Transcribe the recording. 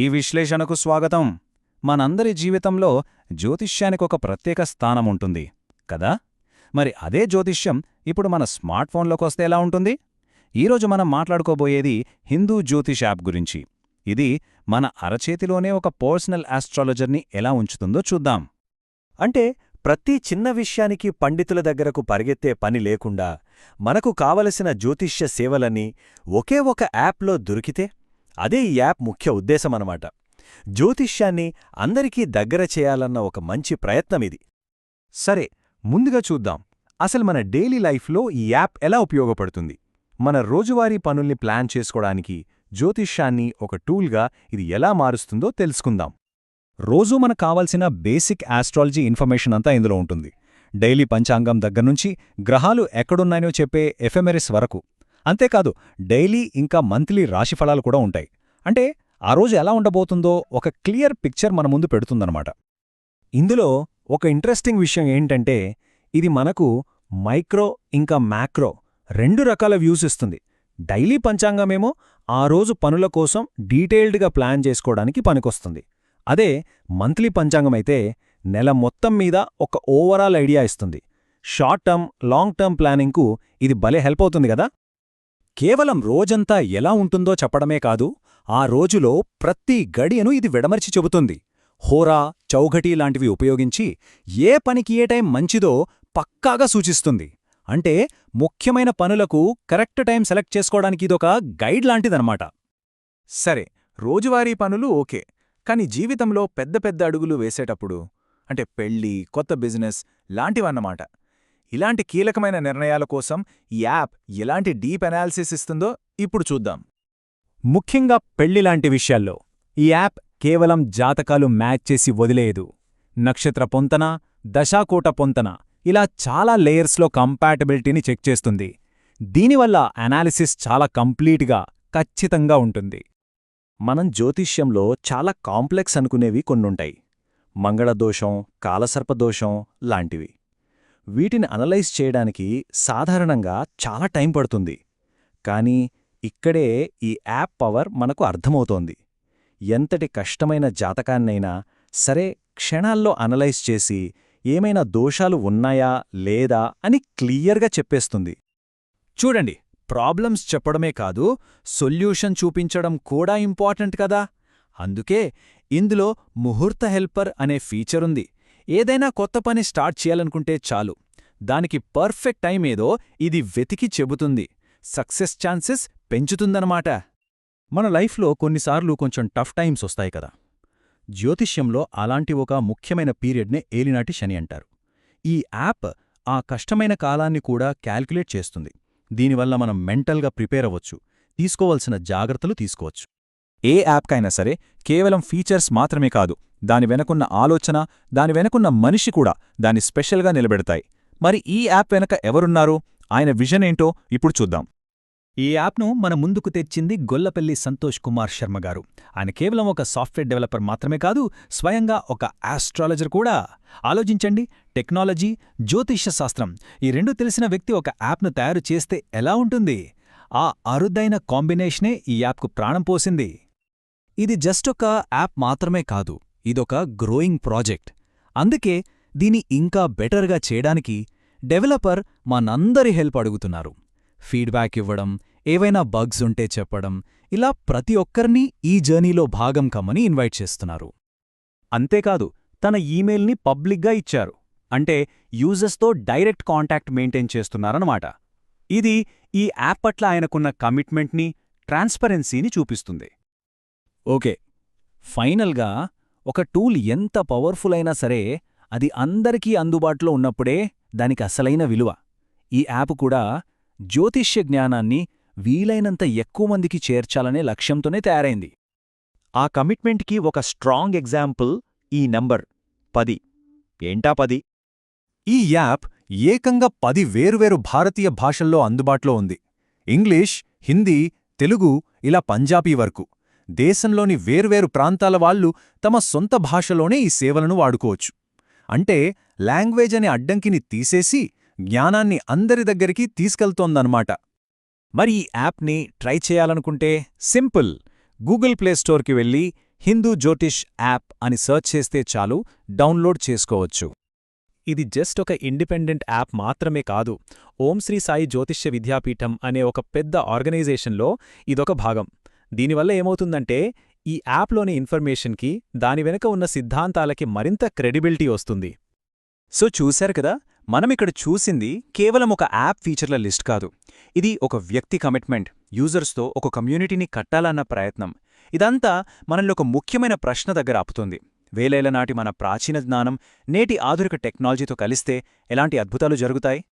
ఈ విశ్లేషణకు స్వాగతం. మనందరి జీవితంలో జ్యోతిష్యానికొక ప్రత్యేక స్థానం ఉంటుంది కదా? మరి అదే జ్యోతిష్యం ఇప్పుడు మన స్మార్ట్ ఫోన్లోకొస్తే ఎలా ఉంటుంది? ఈరోజు మనం మాట్లాడుకోబోయేది హిందూ జ్యోతిష్ యాప్ గురించి. ఇది మన అరచేతిలోనే ఒక పర్సనల్ ఆస్ట్రాలజర్ని ఎలా ఉంచుతుందో చూద్దాం. అంటే ప్రతి చిన్న విషయానికి పండితుల దగ్గరకు పరిగెత్తే పని లేకుండా మనకు కావలసిన జ్యోతిష్య సేవలన్నీ ఒకే ఒక యాప్లో దొరికితే అదే ఈ యాప్ ముఖ్య ఉద్దేశమన్నమాట జ్యోతిష్యాన్ని అందరికీ దగ్గర చేయాలన్న ఒక మంచి ప్రయత్నమిది. సరే ముందుగా చూద్దాం. అసలు మన డైలీ లైఫ్లో ఈ యాప్ ఎలా ఉపయోగపడుతుంది? మన రోజువారీ పనుల్ని ప్లాన్ చేసుకోవడానికి జ్యోతిష్యాన్ని ఒక టూల్గా ఇది ఎలా మారుస్తుందో తెలుసుకుందాం. రోజూ మనకు కావాల్సిన బేసిక్ ఆస్ట్రాలజీ ఇన్ఫర్మేషన్ అంతా ఇందులో ఉంటుంది. డైలీ పంచాంగం దగ్గర్నుంచి గ్రహాలు ఎక్కడున్నాయో చెప్పే ఎఫెమెరిస్ వరకు. అంతేకాదు డైలీ ఇంకా మంత్లీ రాశిఫలాలు కూడా ఉంటాయి. అంటే ఆ రోజు ఎలా ఉండబోతుందో ఒక క్లియర్ పిక్చర్ మన ముందు పెడుతుందన్నమాట. ఇందులో ఒక ఇంట్రెస్టింగ్ విషయం ఏంటంటే ఇది మనకు మైక్రో ఇంకా మ్యాక్రో రెండు రకాల వ్యూస్ ఇస్తుంది. డైలీ పంచాంగమేమో ఆ రోజు పనుల కోసం డీటెయిల్డ్గా ప్లాన్ చేసుకోవడానికి పనికొస్తుంది. అదే మంత్లీ పంచాంగమైతే నెల మొత్తం మీద ఒక ఓవరాల్ ఐడియా ఇస్తుంది. షార్ట్ టర్మ్ లాంగ్ టర్మ్ ప్లానింగ్కు ఇది భలే హెల్ప్ అవుతుంది కదా? కేవలం రోజంతా ఎలా ఉంటుందో చెప్పడమే కాదు ఆ రోజులో ప్రతి గడియను ఇది విడమర్చి చెబుతుంది. హోరా చౌఘటీ లాంటివి ఉపయోగించి ఏ పనికి ఏ టైం మంచిదో పక్కాగా సూచిస్తుంది. అంటే ముఖ్యమైన పనులకు కరెక్ట్ టైం సెలెక్ట్ చేసుకోవడానికి ఇదొక గైడ్ లాంటిదనమాట సరే రోజువారీ పనులు ఓకే కాని జీవితంలో పెద్ద పెద్ద అడుగులు వేసేటప్పుడు అంటే పెళ్ళి కొత్త బిజినెస్ లాంటివన్నమాట. ఇలాంటి కీలకమైన నిర్ణయాల కోసం ఈ యాప్ ఎలాంటి డీప్ అనాలిసిస్ ఇస్తుందో ఇప్పుడు చూద్దాం. ముఖ్యంగా పెళ్ళిలాంటి విషయాల్లో ఈ యాప్ కేవలం జాతకాలు మ్యాచ్ చేసి వదిలేయదు. నక్షత్ర పొంతన దశాకోట పొంతన ఇలా చాలా లేయర్స్లో కంపాటబిలిటీని చెక్ చేస్తుంది. దీనివల్ల అనాలిసిస్ చాలా కంప్లీట్గా ఖచ్చితంగా ఉంటుంది. మనం జ్యోతిష్యంలో చాలా కాంప్లెక్స్ అనుకునేవి కొన్నుంటాయి. మంగళదోషం కాలసర్పదోషం లాంటివి. వీటిని అనలైజ్ చేయడానికి సాధారణంగా చాలా టైం పడుతుంది. కానీ ఇక్కడే ఈ యాప్ పవర్ మనకు అర్థమవుతోంది. ఎంతటి కష్టమైన జాతకాన్నైనా సరే క్షణాల్లో అనలైజ్ చేసి ఏమైనా దోషాలు ఉన్నాయా లేదా అని క్లియర్గా చెప్పేస్తుంది. చూడండి ప్రాబ్లమ్స్ చెప్పడమే కాదు సొల్యూషన్ చూపించడం కూడా ఇంపార్టెంట్ కదా! అందుకే ఇందులో ముహూర్త హెల్పర్ అనే ఫీచరుంది ఏదైనా కొత్త పని స్టార్ట్ చేయాలనుకుంటే చాలు. దానికి పర్ఫెక్ట్ టైం ఏదో ఇది వెతికి చెబుతుంది. సక్సెస్ ఛాన్సెస్ పెంచుతుందనమాట మన లైఫ్లో కొన్నిసార్లు కొంచెం టఫ్ టైమ్స్ వస్తాయి కదా. జ్యోతిష్యంలో అలాంటి ఒక ముఖ్యమైన పీరియడ్నే ఏలినాటి శని అంటారు. ఈ యాప్ ఆ కష్టమైన కాలాన్ని కూడా క్యాల్కులేట్ చేస్తుంది. దీనివల్ల మనం మెంటల్గా ప్రిపేర్ అవ్వచ్చు. తీసుకోవలసిన జాగ్రత్తలు తీసుకోవచ్చు. ఏ యాప్కైనా సరే కేవలం ఫీచర్స్ మాత్రమే కాదు దాని వెనకున్న ఆలోచన దాని వెనకున్న మనిషి కూడా దాన్ని స్పెషల్గా నిలబెడతాయి. మరి ఈ యాప్ వెనక ఎవరున్నారు? ఆయన విజన్ ఏంటో ఇప్పుడు చూద్దాం. ఈ యాప్ను మన ముందుకు తెచ్చింది గొల్లపల్లి సంతోష్ కుమార్ శర్మ గారు. ఆయన కేవలం ఒక సాఫ్ట్వేర్ డెవలపర్ మాత్రమే కాదు స్వయంగా ఒక ఆస్ట్రాలజర్ కూడా. ఆలోచించండి టెక్నాలజీ జ్యోతిష్య శాస్త్రం ఈ రెండు తెలిసిన వ్యక్తి ఒక యాప్ను తయారు చేస్తే ఎలా ఉంటుంది? ఆ అరుదైన కాంబినేషనే ఈ యాప్కు ప్రాణం పోసింది. ఇది జస్ట్ ఒక యాప్ మాత్రమే కాదు ఇదొక గ్రోయింగ్ ప్రాజెక్ట్. అందుకే దీని ఇంకా బెటర్గా చేయడానికి డెవలపర్ మనందరి హెల్ప్ అడుగుతున్నారు. ఫీడ్బ్యాక్ ఇవ్వడం ఏవైనా బగ్స్ ఉంటే చెప్పడం ఇలా ప్రతి ఒక్కరినీ ఈ జర్నీలో భాగం కమ్మని ఇన్వైట్ చేస్తున్నారు. అంతేకాదు తన ఈమెయిల్ని పబ్లిక్గా ఇచ్చారు. అంటే యూజర్స్తో డైరెక్ట్ కాంటాక్ట్ మెయింటైన్ చేస్తున్నారన్నమాట. ఇది ఈ యాప్ పట్ల ఆయనకున్న కమిట్మెంట్ని ట్రాన్స్పరెన్సీని చూపిస్తుంది. ఓకే. ఫైనల్గా ఒక టూల్ ఎంత పవర్ఫుల్ అయినా సరే అది అందరికీ అందుబాటులో ఉన్నప్పుడే దానికి అసలైన విలువ. ఈ యాప్ కూడా జ్యోతిష్య జ్ఞానాన్ని వీలైనంత ఎక్కువ మందికి చేర్చాలనే లక్ష్యంతోనే తయారైంది. ఆ కమిట్మెంట్కి ఒక స్ట్రాంగ్ ఎగ్జాంపుల్ ఈ నంబర్ పది. ఏంటా పది? ఈ యాప్ ఏకంగా పది వేరువేరు భారతీయ భాషల్లో అందుబాటులో ఉంది. ఇంగ్లీష్ హిందీ తెలుగు ఇలా పంజాబీ వరకు. దేశంలోని వేర్వేరు ప్రాంతాల వాళ్ళు తమ సొంత భాషలోనే ఈ సేవలను వాడుకోవచ్చు. అంటే లాంగ్వేజ్ అనే అడ్డంకిని తీసేసి జ్ఞానాన్ని అందరి దగ్గరికి తీసుకెళ్తోందన్నమాట. మరి ఈ యాప్ని ట్రై చేయాలనుకుంటే సింపుల్. గూగుల్ ప్లేస్టోర్కి వెళ్ళి హిందూ జ్యోతిష్ యాప్ అని సర్చ్ చేస్తే చాలు డౌన్లోడ్ చేసుకోవచ్చు. ఇది జస్ట్ ఒక ఇండిపెండెంట్ యాప్ మాత్రమే కాదు ఓం శ్రీ సాయి జ్యోతిష్య విద్యాపీఠం అనే ఒక పెద్ద ఆర్గనైజేషన్లో ఇదొక భాగం. దీనివల్ల ఏమవుతుందంటే ఈ యాప్లోని ఇన్ఫర్మేషన్కి దాని వెనుక ఉన్న సిద్ధాంతాలకి మరింత క్రెడిబిలిటీ వస్తుంది. సో చూశారు కదా? మనమిక్కడ చూసింది కేవలం ఒక యాప్ ఫీచర్ల లిస్ట్ కాదు. ఇది ఒక వ్యక్తి కమిట్మెంట్ యూజర్స్తో ఒక కమ్యూనిటీని కట్టాలన్న ప్రయత్నం. ఇదంతా మనల్ని ఒక ముఖ్యమైన ప్రశ్న దగ్గర ఆపుతుంది. వేలేళ్ళ నాటి మన ప్రాచీన జ్ఞానం నేటి ఆధునిక టెక్నాలజీతో కలిస్తే ఎలాంటి అద్భుతాలు జరుగుతాయి?